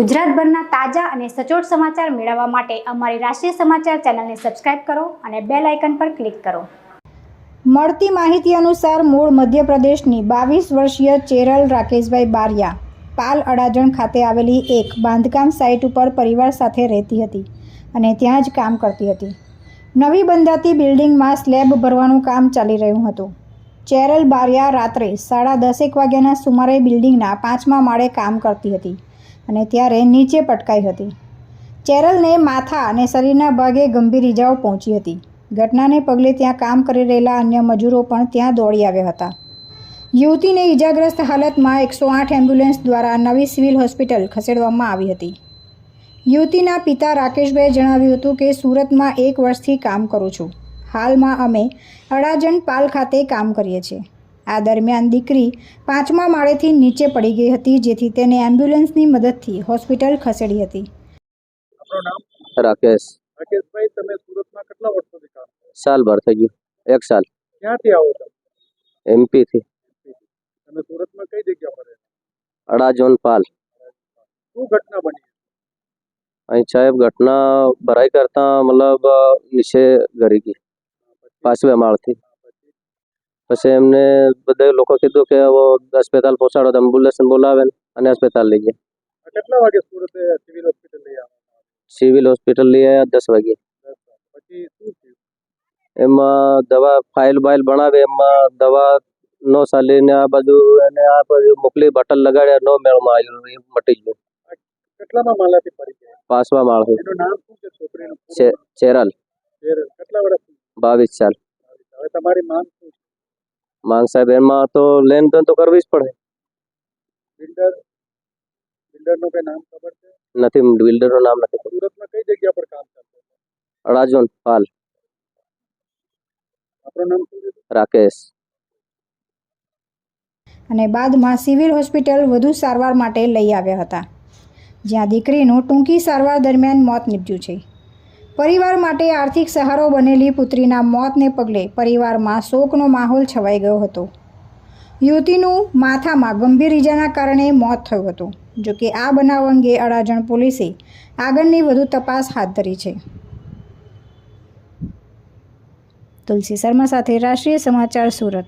ગુજરાતભરના તાજા અને સચોટ સમાચાર મેળવવા માટે અમારી રાષ્ટ્રીય સમાચાર ચેનલને સબસ્ક્રાઇબ કરો અને બેલ આઇકન પર ક્લિક કરો. મળતી માહિતી અનુસાર મૂળ મધ્યપ્રદેશની બાવીસ વર્ષીય ચેરલ રાકેશભાઈ બારિયા પાલ અડાજણ ખાતે આવેલી એક બાંધકામ સાઇટ ઉપર પરિવાર સાથે રહેતી હતી અને ત્યાં જ કામ કરતી હતી. નવી બંધાતી બિલ્ડિંગમાં સ્લેબ ભરવાનું કામ ચાલી રહ્યું હતું. ચેરલ બારિયા રાત્રે સાડા દસેક વાગ્યાના સુમારે બિલ્ડિંગના પાંચમા માળે કામ કરતી હતી. અને ત્યારે નીચે પટકાઈ હતી. ચેરલને માથા અને શરીરના ભાગે ગંભીર ઇજાઓ પહોંચી હતી. ઘટનાને પગલે ત્યાં કામ કરી રહેલા અન્ય મજૂરો પણ ત્યાં દોડી આવ્યા હતા. યુવતીને ઇજાગ્રસ્ત હાલતમાં એકસો આઠ એમ્બ્યુલન્સ દ્વારા નવી સિવિલ હોસ્પિટલ ખસેડવામાં આવી હતી. યુવતીના પિતા રાકેશભાઈએ જણાવ્યું હતું કે, સુરતમાં એક વર્ષથી કામ કરું છું. હાલમાં અમે અડાજણ પાલ ખાતે કામ કરીએ છીએ. આ દરમિયાન દીકરી પાંચમા માળેથી નીચે પડી ગઈ હતી જેથી તેને એમ્બ્યુલન્સની મદદથી હોસ્પિટલ ખસેડી હતી. રાકેશ. રાકેશભાઈ તમે સુરતમાં કેટલા વર્ષોથી કામ સાલ ભર થઈ ગયું. એક સાલ. ક્યાંથી આવો છો? એમપી થી તમે સુરતમાં કઈ જગ્યા પર? અડાજોન પાલ. શું ઘટના બની અહીં સાહેબ ઘટના ભરાઈ કરતા મતલબ નીચે ગરી ગઈ. પાંચમે માળથી. પછી એમને બધા લોકો કીધું કે હવે અસ્પતાલ પહોંચાડો તો એમ્બ્યુલન્સ બોલાવે અને અસ્પતાલ લઈ ગયા કેટલા વાગે સુરત સિવિલ હોસ્પિટલ લઈ આવ્યા સિવિલ હોસ્પિટલ લઈ આવ્યા દસ વાગે. એમાં દવા ફાઇલ બાઇલ બનાવે એમાં દવા નો સાલીને આ બધું એને આ બધું મોકલી બટન લગાડ્યા નો મેળમાં આવ્યું એ મટી ગયું. કેટલામાં માળ પડી ગયા? પાંચમા માળથી. એનું નામ શું છે છોકરીનું? ચેરલ. ચેરલ. કેટલા વર્ષ? બાવીસ સાલ. હવે તમારી માંગ શું માંગ સાહેબ એમાં તો લેન દેન તો કરવી જ પડે. બિલ્ડર? બિલ્ડરનું કઈ નામ ખબર છે? નથી બિલ્ડરનું નામ નથી ખબર. સુરતમાં કઈ જગ્યા પર કામ કરતો અડાજણ અડાજોન પાલ આપણું નામ શું રાકેશ. અને બાદમાં સિવિલ હોસ્પિટલ વધુ સારવાર માટે લઈ આવ્યા હતા જ્યાં દીકરીનું ટૂંકી સારવાર દરમિયાન મોત નીપજ્યું છે. પરિવાર માટે આર્થિક સહારો બનેલી પુત્રીના મોતને પગલે પરિવારમાં શોકનો માહોલ છવાઈ ગયો હતો. યુવતીનું માથામાં ગંભીર ઇજાના કારણે મોત થયું હતું. જોકે આ બનાવ અંગે અડાજણ પોલીસે આગળની વધુ તપાસ હાથ ધરી છે. તુલસી શર્મા સાથે રાષ્ટ્રીય સમાચાર સુરત.